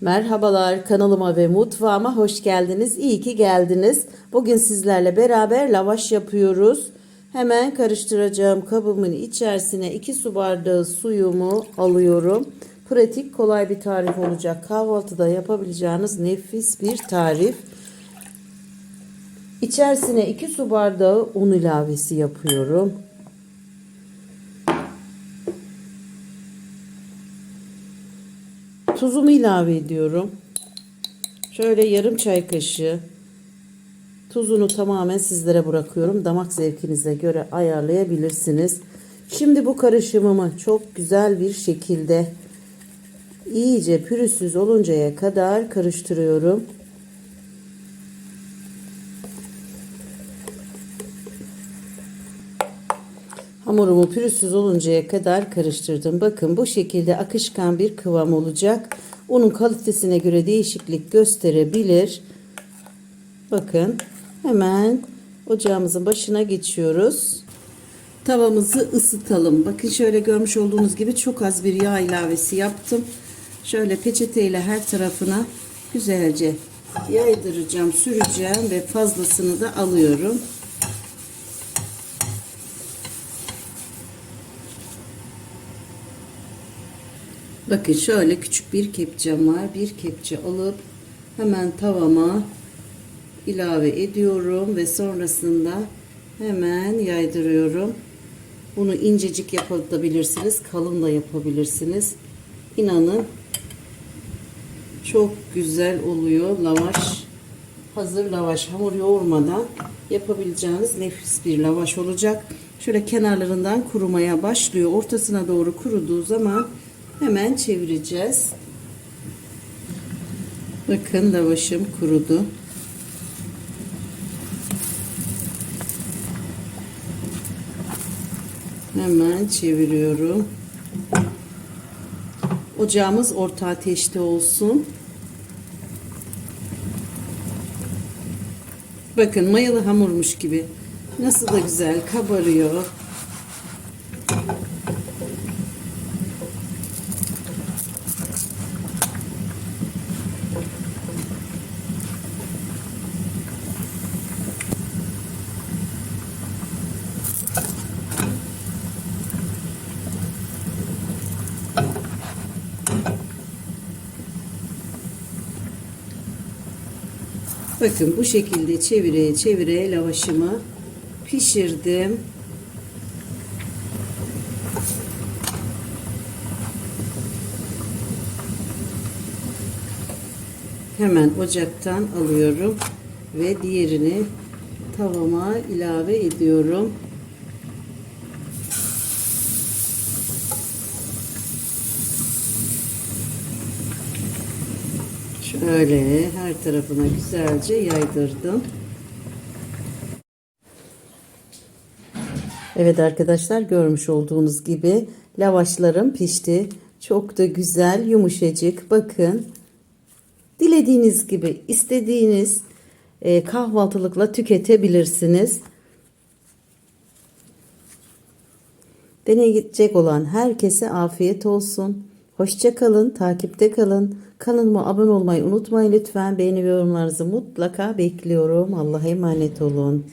Merhabalar kanalıma ve mutfağıma hoş geldiniz. İyi ki geldiniz. Bugün sizlerle beraber lavaş yapıyoruz. Hemen karıştıracağım kabımın içerisine 2 su bardağı suyumu alıyorum. Pratik kolay bir tarif olacak. Kahvaltıda yapabileceğiniz nefis bir tarif. İçerisine 2 su bardağı un ilavesi yapıyorum. Tuzumu ilave ediyorum. Şöyle yarım çay kaşığı tuzunu tamamen sizlere bırakıyorum. Damak zevkinize göre ayarlayabilirsiniz. Şimdi bu karışımımı çok güzel bir şekilde iyice pürüzsüz oluncaya kadar karıştırıyorum. Hamurumu pürüzsüz oluncaya kadar karıştırdım. Bakın bu şekilde akışkan bir kıvam olacak. Unun kalitesine göre değişiklik gösterebilir. Bakın hemen ocağımızın başına geçiyoruz. Tavamızı ısıtalım. Bakın şöyle görmüş olduğunuz gibi çok az bir yağ ilavesi yaptım. Şöyle peçeteyle her tarafına güzelce yaydıracağım, süreceğim ve fazlasını da alıyorum. Bakın şöyle küçük bir kepçem var. Bir kepçe alıp hemen tavama ilave ediyorum ve sonrasında hemen yaydırıyorum. Bunu incecik yapabilirsiniz, kalın da yapabilirsiniz. İnanın çok güzel oluyor lavaş. Hazır lavaş hamur yoğurmadan yapabileceğiniz nefis bir lavaş olacak. Şöyle kenarlarından kurumaya başlıyor. Ortasına doğru kuruduğu zaman hemen çevireceğiz. Bakın lavaşım kurudu. Hemen çeviriyorum. Ocağımız orta ateşte olsun. Bakın mayalı hamurmuş gibi. Nasıl da güzel kabarıyor. Bakın bu şekilde çevire çevire lavaşımı pişirdim. Hemen ocaktan alıyorum ve diğerini tavama ilave ediyorum. Şöyle her tarafına güzelce yaydırdım. Evet arkadaşlar görmüş olduğunuz gibi lavaşlarım pişti. Çok da güzel yumuşacık. Bakın dilediğiniz gibi istediğiniz e, kahvaltılıkla tüketebilirsiniz. Deneyecek olan herkese afiyet olsun. Hoşça kalın, takipte kalın. Kanalıma abone olmayı unutmayın lütfen. Beğeni ve yorumlarınızı mutlaka bekliyorum. Allah'a emanet olun.